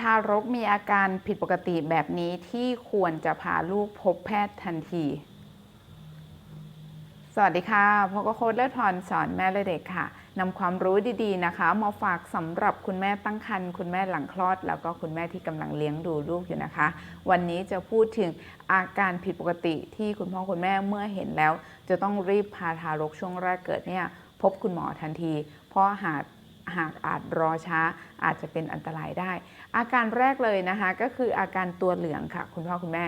ทารกมีอาการผิดปกติแบบนี้ที่ควรจะพาลูกพบแพทย์ทันที สวัสดีค่ะพบกับโค้ดและทอนสอนแม่และเด็กค่ะนำความรู้ดีๆนะคะ มาฝากสำหรับคุณแม่ตั้งครรภ์คุณแม่หลังคลอด แล้วก็คุณแม่ที่กำลังเลี้ยงดูลูกอยู่นะคะ วันนี้จะพูดถึงอาการผิดปกติที่คุณพ่อคุณแม่เมื่อเห็นแล้ว จะต้องรีบพาทารกช่วงแรกเกิดเนี่ยพบคุณหมอทันที เพราะหาก หากอาจรอช้าอาจจะเป็นอันตรายได้ อาการแรกเลยนะคะก็คืออาการตัวเหลืองค่ะ คุณพ่อคุณแม่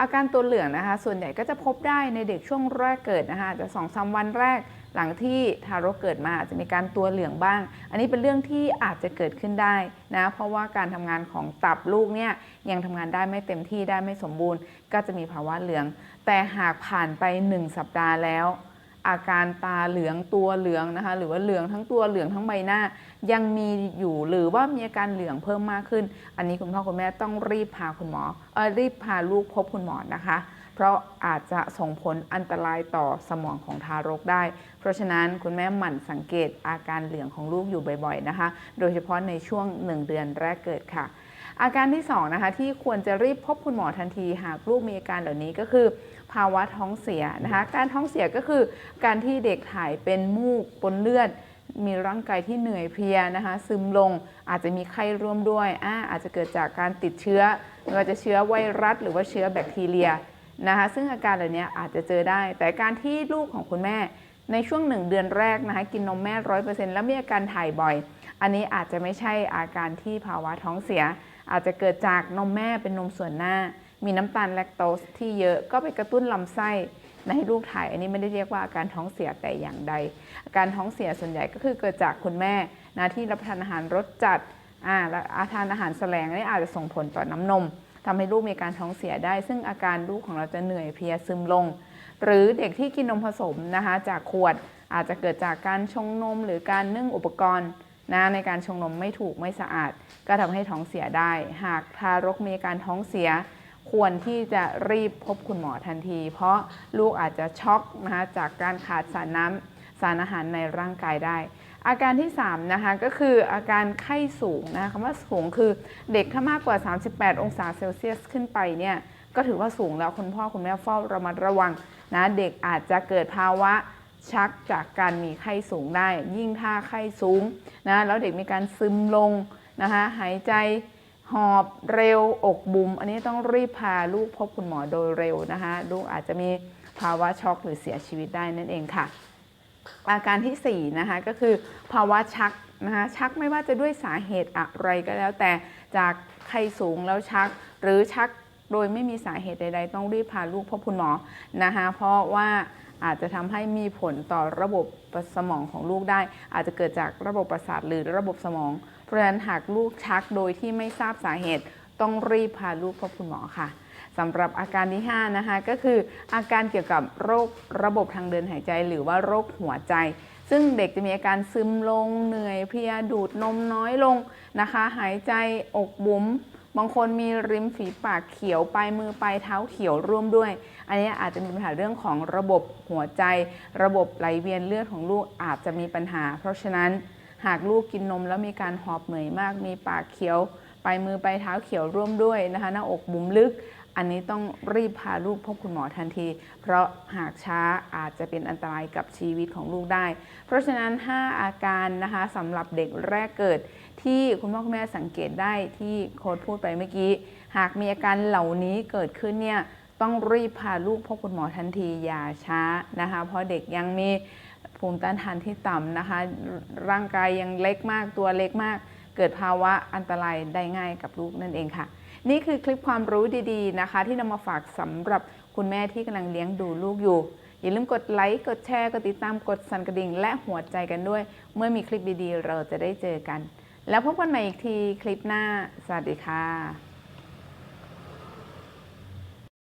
อาการตัวเหลืองนะคะ ส่วนใหญ่ก็จะพบได้ในเด็กช่วงแรกเกิดนะคะจะสองสามวันแรกหลังที่ทารกเกิดมาอาจจะมีการตัวเหลืองบ้าง อันนี้เป็นเรื่องที่อาจจะเกิดขึ้นได้นะเพราะว่าการทำงานของตับลูกเนี่ยยังทำงานได้ไม่เต็มที่ได้ไม่สมบูรณ์ ก็จะมีภาวะเหลือง แต่หากผ่านไป 1 สัปดาห์แล้ว อาการตาเหลืองตัวเหลืองนะคะ หรือว่าเหลืองทั้งตัวเหลืองทั้งใบหน้า ยังมีอยู่หรือว่ามีอาการเหลืองเพิ่มมากขึ้น อันนี้คุณพ่อคุณแม่ต้องรีบพาคุณหมอเออรีบพาลูกพบคุณหมอนะคะ เพราะอาจจะส่งผลอันตรายต่อสมองของทารกได้ เพราะฉะนั้นคุณแม่หมั่นสังเกตอาการเหลืองของลูกอยู่บ่อยๆนะคะ โดยเฉพาะในช่วง 1 เดือนแรกเกิดค่ะ อาการที่2นะคะที่ควรจะรีบพบคุณหมอทันที หากลูกมีอาการเหล่านี้ก็คือ ภาวะท้องเสียนะคะการท้องเสียก็คือการที่เด็กถ่ายเป็นมูกปนเลือดมีร่างกายที่เหนื่อยเพลียนะคะ ซึมลงอาจจะมีไข้ร่วมด้วยอาอาจจะเกิดจากการติดเชื้อไม่ว่าจะเชื้อไวรัส หรือว่าเชื้อแบคทีเรียนะคะ ซึ่งอาการเหล่านี้อาจจะเจอได้ แต่การที่ลูกของคุณแม่ ในช่วงหนึ่งเดือนแรกนะคะ กินนมแม่ร้อยเปอร์เซ็นต์แล้วมีอาการถ่ายบ่อย อันนี้อาจจะไม่ใช่อาการที่ภาวะท้องเสีย อาจจะเกิดจากนมแม่เป็นนมส่วนหน้า มีน้ำตาลแลคโตสที่เยอะก็ไปกระตุ้นลำไส้ให้ลูกถ่ายอันนี้ไม่ได้เรียกว่าอาการท้องเสียแต่อย่างใด อาการท้องเสียส่วนใหญ่ก็คือเกิดจากคุณแม่นะที่รับประทานอาหารรสจัดอ่าอาทานอาหารแสลงนี่อาจจะส่งผลต่อน้ำนมทำให้ลูกมีการท้องเสียได้ ซึ่งอาการลูกของเราจะเหนื่อยเพลียซึมลง หรือเด็กที่กินนมผสมนะคะจากขวดอาจจะเกิดจากการชงนมหรือการนึ่งอุปกรณ์ นะในการชงนมไม่ถูกไม่สะอาด ก็ทำให้ท้องเสียได้ หากทารกมีอาการท้องเสีย ควรที่จะรีบพบคุณหมอทันที เพราะลูกอาจจะช็อกนะคะจากการขาดสารน้ำสารอาหารในร่างกายได้ อาการที่3นะคะก็คืออาการไข้สูงนะคะคำว่าสูงคือเด็กถ้ามากกว่า 38 องศาเซลเซียสขึ้นไปเนี่ยก็ถือว่าสูงแล้วคุณพ่อคุณแม่เฝ้าระมัดระวังนะเด็กอาจจะเกิดภาวะ ชักจากการมีไข้สูงได้ ยิ่งถ้าไข้สูงนะแล้วเด็กมีการซึมลงนะคะหายใจหอบเร็วอกบุมอันนี้ต้องรีบพาลูกพบคุณหมอโดยเร็วนะคะลูกอาจจะมีภาวะช็อกหรือเสียชีวิตได้นั่นเองค่ะ อาการที่4นะคะก็คือภาวะชักนะคะชักไม่ว่าจะด้วยสาเหตุอะไรก็แล้ว แต่จากไข้สูงแล้วชัก หรือชักโดยไม่มีสาเหตุใด ๆ ต้องรีบพาลูกพบคุณหมอนะคะเพราะว่า อาจจะทำให้มีผลต่อระบบสมองของลูกได้ อาจจะเกิดจากระบบประสาทหรือระบบสมอง เพราะฉะนั้นหากลูกชักโดยที่ไม่ทราบสาเหตุ ต้องรีบพาลูกพบคุณหมอค่ะสำหรับอาการที่ 5 นะคะ ก็คืออาการเกี่ยวกับโรคระบบทางเดินหายใจ หรือว่าโรคหัวใจ ซึ่งเด็กจะมีอาการซึมลงเหนื่อยเพลียดูดนมน้อยลงนะคะ หายใจอกบุ๋ม บางคนมีริมฝีปากเขียวปลายมือปลายเท้าเขียวร่วมด้วย อันนี้อาจจะมีปัญหาเรื่องของระบบหัวใจ ระบบไหลเวียนเลือดของลูกอาจจะมีปัญหา เพราะฉะนั้นหากลูกกินนมแล้วมีการหอบเหนื่อยมาก มีปากเขียวปลายมือปลายเท้าเขียวร่วมด้วยนะคะหน้าอกบุ๋มลึก อันนี้ต้องรีบพาลูกพบคุณหมอทันที เพราะหากช้าอาจจะเป็นอันตรายกับชีวิตของลูกได้ เพราะฉะนั้น 5 อาการนะคะสำหรับเด็กแรกเกิด ที่คุณพ่อคุณแม่สังเกตได้ที่โค้ดพูดไปเมื่อกี้ หากมีอาการเหล่านี้เกิดขึ้นเนี่ยต้องรีบพาลูกพบคุณหมอทันทีอย่าช้านะคะ เพราะเด็กยังมีภูมิต้านทานที่ต่ำนะคะ ร่างกายยังเล็กมากตัวเล็กมาก เกิดภาวะอันตรายได้ง่ายกับลูกนั่นเองค่ะ นี่คือคลิปความรู้ดีๆนะคะ ที่นำมาฝากสำหรับคุณแม่ที่กำลังเลี้ยงดูลูกอยู่ อย่าลืมกดไลค์กดแชร์กดติดตามกดสั่นกระดิ่ง และหัวใจกันด้วย เมื่อมีคลิปดีๆ เราจะได้เจอกัน แล้วพบกันใหม่อีกทีคลิปหน้า สวัสดีค่ะ